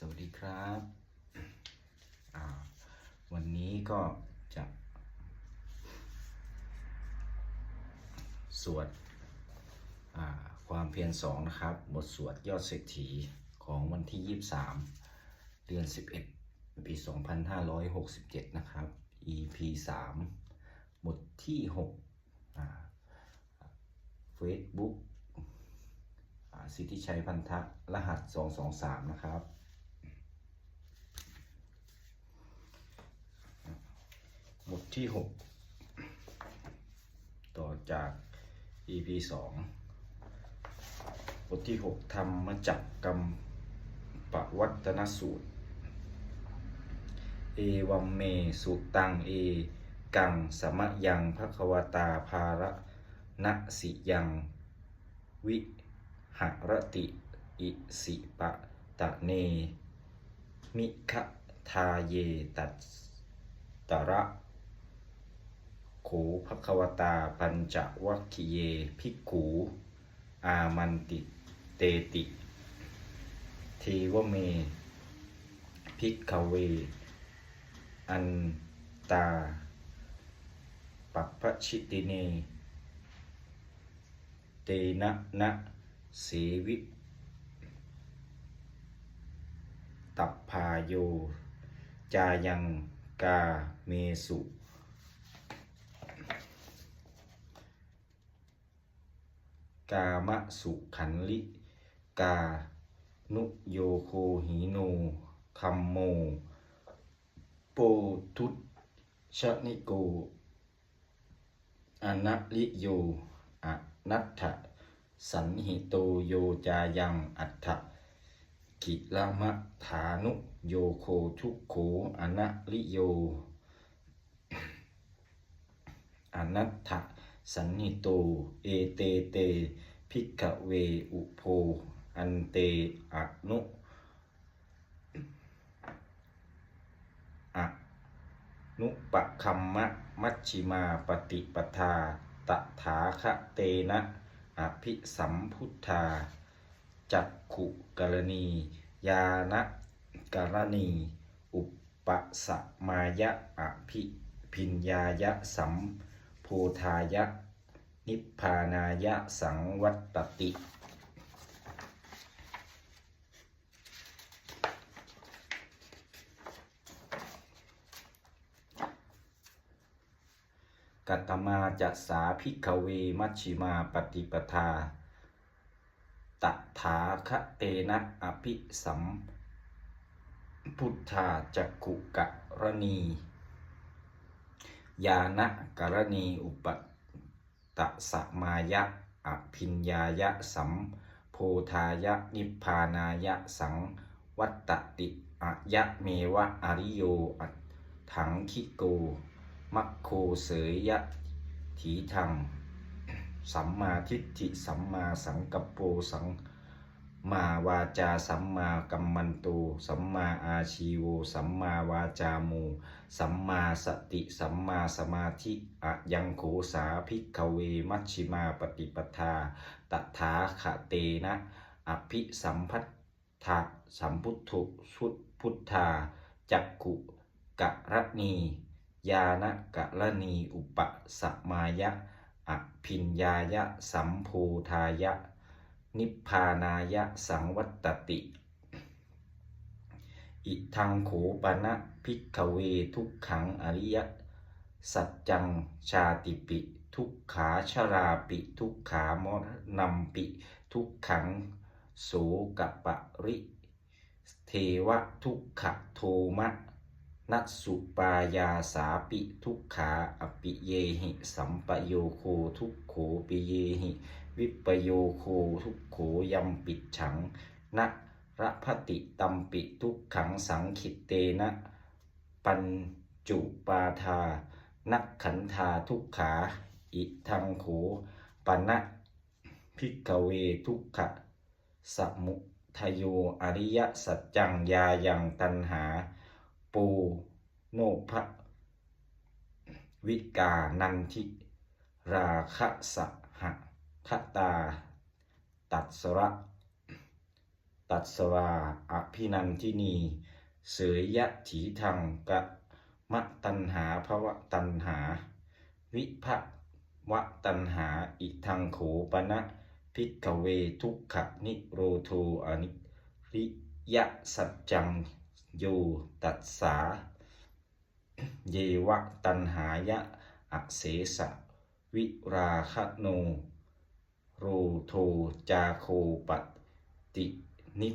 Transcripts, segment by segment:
สวัสดีครับวันนี้ก็จะ สวดความเพียรสองนะครับ บทสวดยอดเศรษฐีของวันที่ 23 เดือน 11 ปี 2567 นะครับ EP 3 บทที่ 6 Facebook สิทธิชัยพันธะรหัส 223 นะครับ บทที่ 6 ต่อจาก EP 2 บทที่ 6 ธรรมจักกรรมปวัตนสูตร เอวัมเมสุตังเอ กังสมะยังภควตาภาระนะสิยังวิหรติอิสิปะตะเน มิคะทาเยตัสตระ โขภควตาปัญจวัคคีเยภิกขู อามันติเตติเทวเมภิกขเว อันตาปัปพชิติเน เตนะนะเสวิตัปพาโย จายังกาเมสุ กามะสุขันลิกา นุโยโคหิโนคัมโม โปทุตชนิโกอนัลิโยอนัตถะสันหิโตโยจายังอัตถะกิลามะฐานุโยโคทุกโขอนัลิโยอนัตถะ สันหิโต เอเตเตภิกเวอุโพ อันเตอนุอะนุปะคัมมะ มัชชิมาปฏิปทา ตถาคะเตนะอภิสัมพุทธา จักขุกรณี ยานะกรณี อุปสมายะอภิพิญญายะสัม โพธายะ นิพพานายะสังวัตติ กัตมาจัสาภิกขเวมัชชิมาปฏิปทาตถาคเตนะอภิสัมพุทธาจักขุกะรณี ยานะกรณีอุปตะสมายะอภิญญายะสัมโพธายะนิพพานายะสังวัตติอะยะเมวะอริโยอัถังคิโกมัคโคเสยยะถีทังสัมมาทิฏฐิสัมมาสังกัปโปสัง มาวาจาสัมมากัมมันโตสัมมาอาชีโวสัมมาวาจาโมสัมมาสติสัมมาสมาธิอะยังโขสาภิกขเวมัชชิมาปฏิปทาตถาคเตนะอภิสัมพัทธะสัมพุทธสุพุทธาจักขุกะระณียานะกะละนีอุปสมายะอภิญญายะสัมโพธายะ นิพพานายะสังวัตติ อิทังโขปนะภิกขเวทุกขังอริยสัจจังชาติปิ ทุกขาชราปิ ทุกขามรณมปิ ทุกขังโสกปะริเทวะทุกขโทมะ นัสสุปายาสาปิ ทุกขาอปิเยหิ สัมปโยโคทุกโขปิเยหิ วิปโยโคทุกโขยัมปิดฉังนะระพติตัมปิทุกขังสังขิตเตนะ ปัญจุปาทานักขันธาทุกขา อิทังโขปนะพิกเวทุกขะสมุทโยอริยสัจจังยายังตันหา ปูโนภะวิกานันทิ ราคะสห คตา ตัดสระตัดสวาอภินันทินีเสยยะถีทังกะมะตันหาภวะตันหา วิภะวะตันหาอิทังโขปนะพิกเวทุกขนิโรโทอนิริยะสัจจังโยตัสสา เยวะตันหายะอเสสะวิราคโน โรโทจาโคปตินิ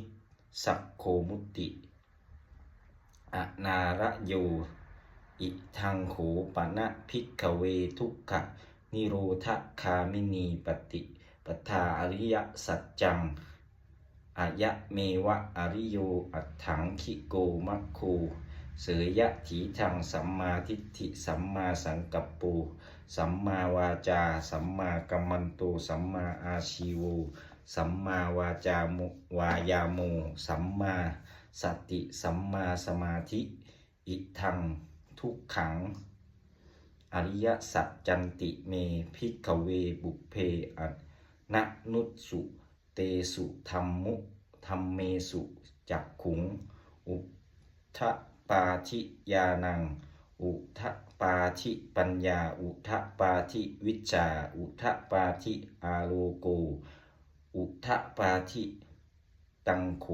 สักโคมุติอนาระโย อิทังโขปนะพิกเวทุกขะนิโรธคามินีปฏิปทาอริยสัจจังอายะเมวะอริโยอัตถังคิโกมัคโคเสยยะถีทังสัมมาทิฏฐิสัมมาสังกัปปู สัมมาวาจา สัมมากัมมันโต สัมมาอาชีโว สัมมาวาจามุวายาโม สัมมาสติ สัมมาสมาธิ อิทัง ทุกขัง อริยสัจจันติเม พิกเวบุเพอันนุสุ เตสุธรรมุธรรมเมสุ จักขุง อุทะปาทิยานัง อุทะ ปาทิปัญญา อุทะปาทิวิชา อุทะปาทิอาโลโก อุทะปาทิตังโข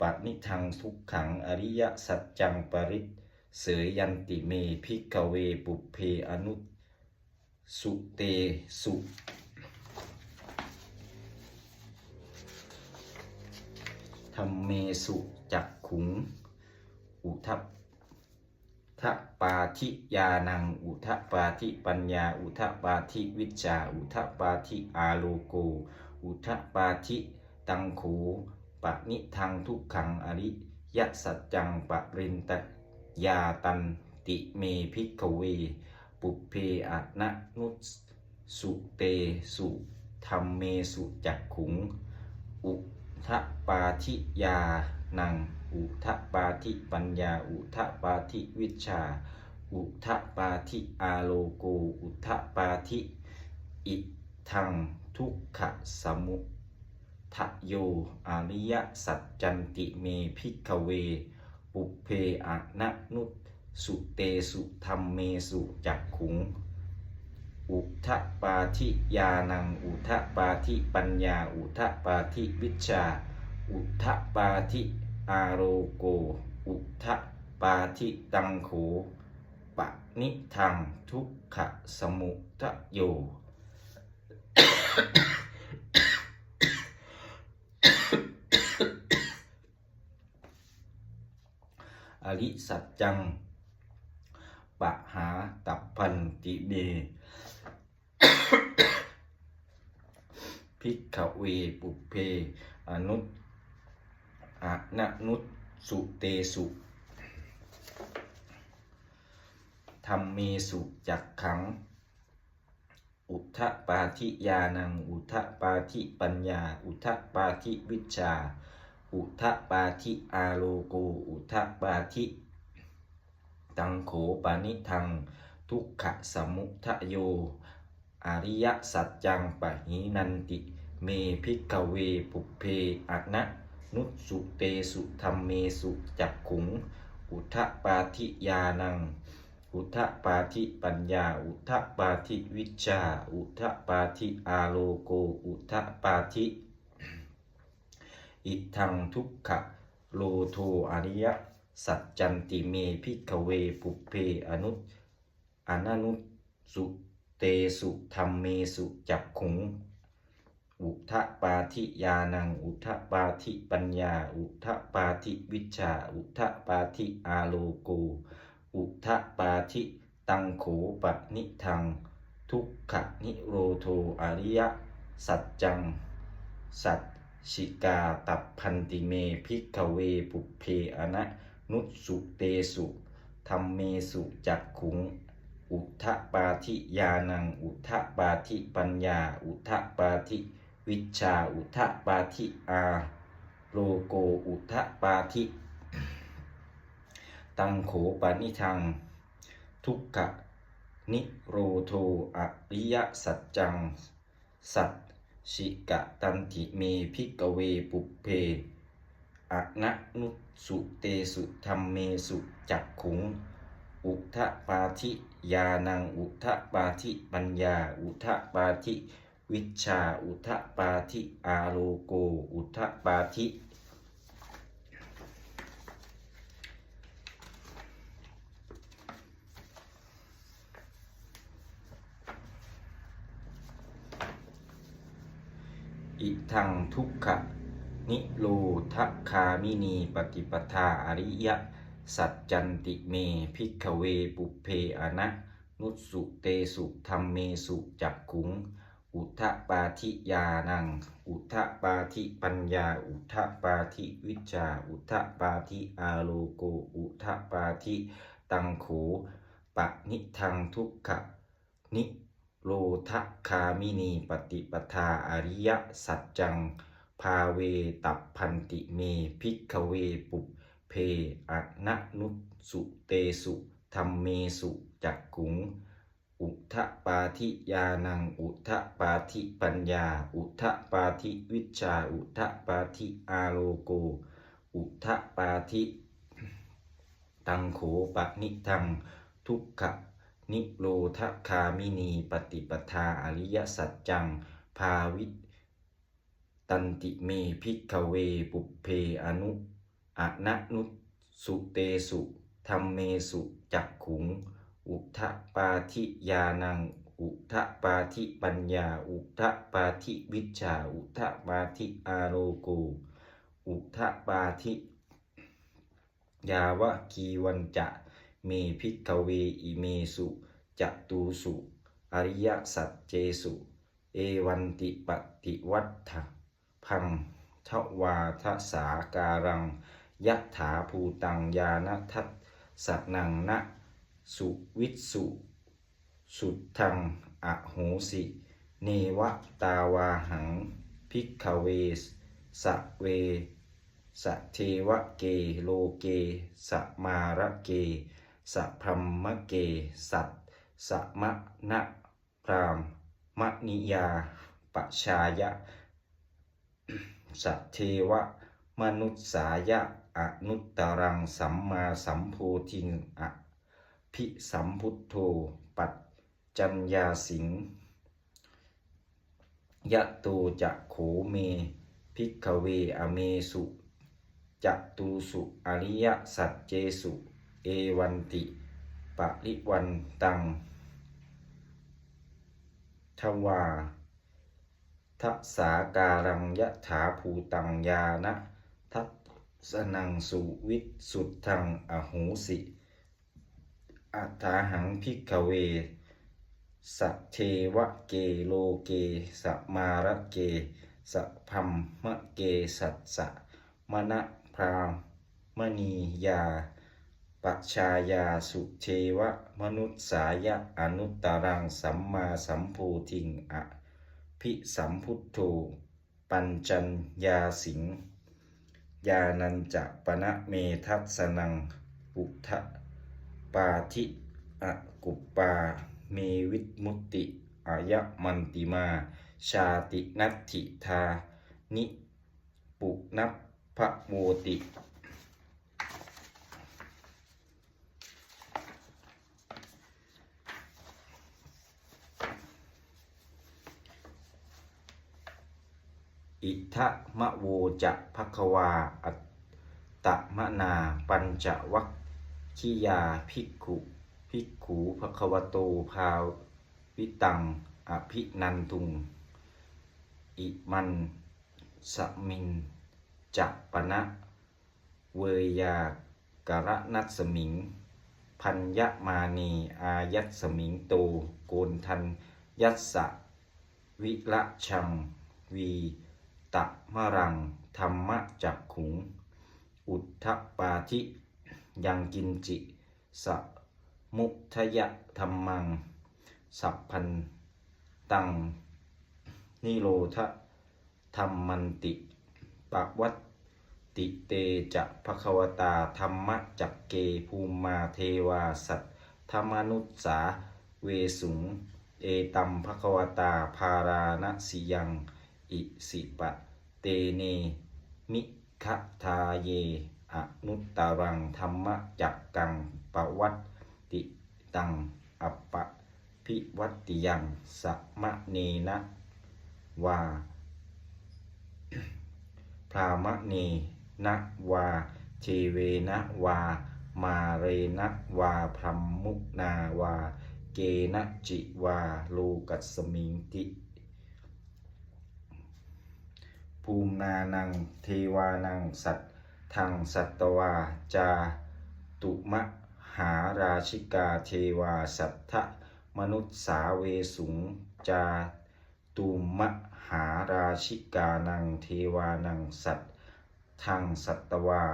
ปนิทังทุกขังอริยสัจจังปริตเสยยันติเมพิกเวปุเพอนุสุเตสุธรรมเมสุจักขุง อุทัป ทะปาทิยานัง อุทะปาทิปัญญา อุทะปาทิวิชา อุทะปาทิอาโลโก อุทะปาทิตังโขปะนิทังทุกขังอริยสัจจังปะรินตยาตันติเมพิกเว ปุเพอะนะนุสสุเตสุธรรมเมสุจักขุง อุทะปาทิยา นัง อุทะปาทิปัญญา อุทะปาทิวิชา อุทะปาทิอาโลโก อุทะปาทิอิทังทุกขสมุทะโยอริยสัจจันติเมพิกเว ปุเพอะนะนุสุเตสุธรรมเมสุจักขุง อุทะปาทิยานัง อุทะปาทิปัญญา อุทะปาทิวิชา อุทะปาทิอาโรโก อุทะปาทิตังโขปะนิทังทุกขสมุทะโย อริสัจจัง ปะหาตับพันติเมพิกขเวปุเพ อนุต อะนะนุตสุเตสุธรรมเมสุจักขัง อุทะปาทิยานัง อุทะปาทิปัญญา อุทะปาทิวิชา อุทะปาทิอาโลโก อุทะปาทิตังโขปานิทัง ทุกขสมุทะโย อริยสัจจังปะหินันติ เมพิกเวปุเพอะนะ นุสุเตสุธรรมเมสุจักขุง อุทะปาทิยานัง อุทะปาทิปัญญา อุทะปาทิวิชา อุทะปาทิอาโลโก อุทะปาทิอิทังทุกขะโลโทอริยสัจจันติเมพิกเวปุเพอนุอนานุสุเตสุธรรมเมสุจักขุง อุทะปาทิยานัง อุทะปาทิปัญญา อุทะปาทิวิชา อุทะปาทิอาโลโกอุทะปาทิตังโขปะนิทัง ทุกขะนิโรโทอริยสัจจัง สัจชิกาตับพันติเมพิกเวปุเพอนะนุสสุเตสุธรรมเมสุจักขุง อุทะปาทิยานัง อุทะปาทิปัญญา อุทะปาทิ วิชาอุทะปาทิอาโลโกอุทะปาทิตังโขปานิทัง ทุกขนิโรโทอริยสัจจัง สัจชิกะตันติเมพิกเวปุเพอะนะนุสุเตสุธรรมเมสุจักขุง อุทะปาธิยานังอุทะปาธิปัญญา อุทะปาธิ วิชาอุทะปาธิอาโลโก อุทะปาธิอิทังทุกขะนิโรธคามินีปฏิปทาอริยสัจจันติเมพิกเวปุเพอนะนุสสุเตสุธรรมเมสุจักขุง อุทะปาธิยานัง อุทะปาธิปัญญา อุทะปาธิวิชา อุทะปาธิอาโลโก อุทะปาธิตังโขปะนิทังทุกขะนิโรธคามินีปฏิปทาอริยสัจจัง ภาเวตับพันติเมพิกเวปุเพอะนะนุสุเตสุธรรมเมสุจักขุง อุทะปาธิยานัง อุทะปาธิปัญญา อุทะปาธิวิชา อุทะปาธิอาโลโก อุทะปาธิตังโขปะนิทัง ทุกขะนิโรธคามินี ปฏิปทาอริยสัจจัง ภาวิตันติเมพิกเวปุเพอนุอะนะนุสุเตสุธรรมเมสุจักขุง อุทะปาธิยานัง อุทะปาธิปัญญา อุทะปาธิวิชา อุทะปาธิอาโลโก อุทะปาธิยาวะคีวันจะเมพิกขเวอิเมสุจะตูสุอริยสัจเจสุ เอวันติปฏิวัฏฐพังทวาทสาการังยะถาภูตังยานทัสสนังนะ สุวิสุ สุดทังอโหสิ เนวตาวาหัง พิกขเวสสะเวสะเทวะเกโลเกสะมาระเกสะพรหมเก สัตสะมะนะพรามมนิยาปชายะสัทเทวะ มนุษสายะอนุตตรังสัมมาสัมโพธิงอ ภิสัมพุทโธ ปัจจัญญาสิงยะโตจะโขเมพิกเวอเมสุจะตูสุอริยสัจเจสุ เอวันติปะริวันตังทวาทัสาการังยะถาภูตังยานะทัสนังสุวิสุทธังอโหสิ อัฏฐาหังพิกเวสเทวะเกโลเกสมาระเกสพัมมะเกสัสสะมณะพรามมณียาปัชายาสุเทวะมนุษสายะอนุตตรังสัมมาสัมโพธิงอะพิสัมพุทโธปัญจัญญาสิงยานันจะปณะเมทัสนังอุทะ ปาธิอะกุปปาเมวิตมุติอายมันติมา ชาตินัตถิทา นิปุนัพพะโมติอิทะมะโวจะภควาอัตตะมะนาปัญจวัค คิยาภิกขุภิกขูภควโตภาวิตังอภินันทุง อิมันสมินจักปณะเวยากระนัสมิง พัญญมานีอายัสมิงโตโกนทันยัสสะวิละชัง วีตะมะรัง ธรรมจักขุง อุทธปาธิ ยังกินจิ สมุทยะธรรมัง สัพพันตัง นิโรธธรรมมันติปะวัตติเตจะภควตาธรรมจักเกภูมิมาเทวาสัตธรรมนุสสาเวสุง เอตัมภควตาภารานสิยัง อิสิปะ เตเน มิคทาเย อนุตตรังธรรมจักกังปวัตติตังอัปปะพิวัติยังสัมะเนนะวาพรามเนนะวาเทเวนะวา มาเรนะวาพรมมุนาวา เกนะจิวาโลกัสมิงติ ภูมินานัง เทวานัง สัต ทังสัตวาจาตุมะหาราชิกาเทวาสัทธมนุษสาเวสุงจาตุมะหาราชิกานังเทวานังสัตทังสัตวา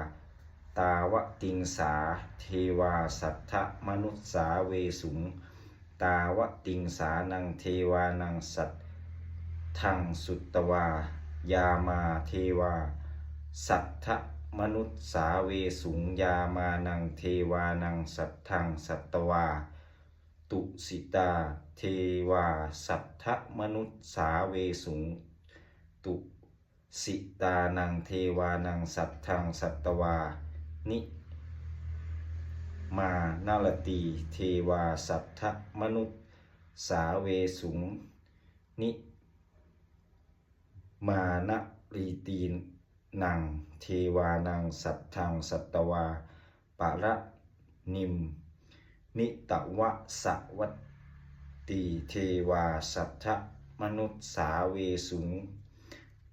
ตาวติงสาเทวาสัทธมนุษสาเวสุง ตาวติงสานังเทวานังสัตทังสุตตวายามาเทวา สัทธ มนุษสาเวสุงยามานังเทวานังสัทธังสัตตวา ตุสิตา เทวา สัทธมนุษสาเวสุง ตุสิตานังเทวานังสัทธังสัตตวา นิมานาลตี เทวาสัทธมนุษสาเวสุง นิ มานะรีตีน งเทวานังสัทธังสัตตวาปะระนิมนิตวะสวัตตีเทวาสัทธมนุษสาเวสุง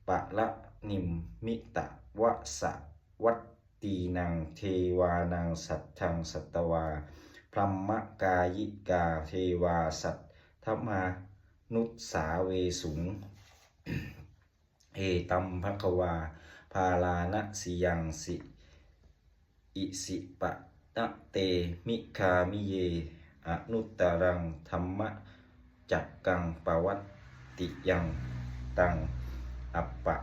ปะละนิมมิตะวะสะวัตตีนังเทวานังสัทธังสัตตวาพรหมกายิกาเทวาสัทธมานุษสาเวสุงเอตัมภควา พาลานะสิยังสิอิสิปะตะเตมิคามิเยอนุตรังธรรมะจักกังปวัตติยังตังอัปปะ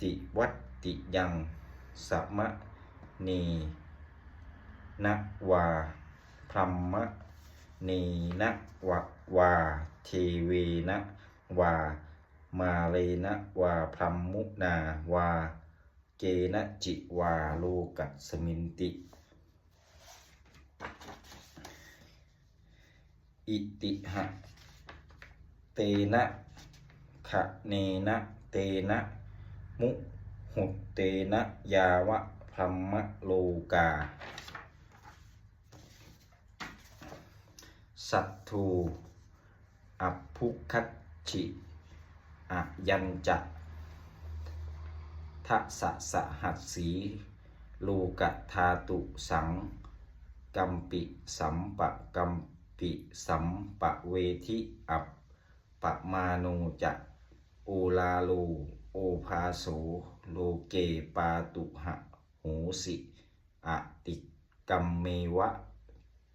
ติวัตติยังสัมะเนนะวาพรัมมะเนนะวะวาเทเวนะวา มาเลนะวาพรมมุนาวา เกนะจิวาโลกัสมินติ อิติหะ เตนะขะเนนะเตนะ มุหุเตนะยาวะพรัมมะโลกา สัตทูอัพพุคัตชิ อะยัญจะทะสะสะหัสสีโลกะธาตุสังกัมปิสัมปะกัมปิสัมปะเวทิอัปปะมาโนจะโอลาโลโอภาโสโลเกปาตุหะโหสิอติกัมเมวะ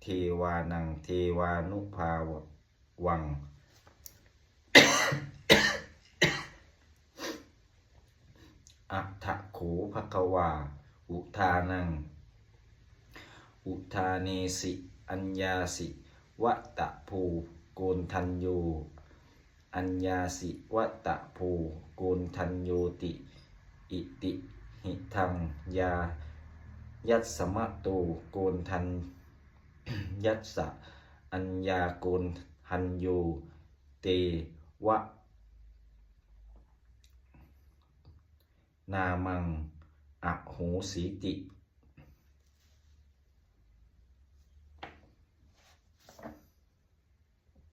เทวานังเทวานุภาวัง อัฏฐโขภควา อุทานัง อุทาเนสิ อัญญาสิวัตตะภูโกนทันโย อัญญาสิวัตตะภูโกนทันโยติ อิติหิทังยา ยัสสมะโตโกนทัน ยัสสะอัญญาโกนทันโย เตวะ นามังอโหสีติ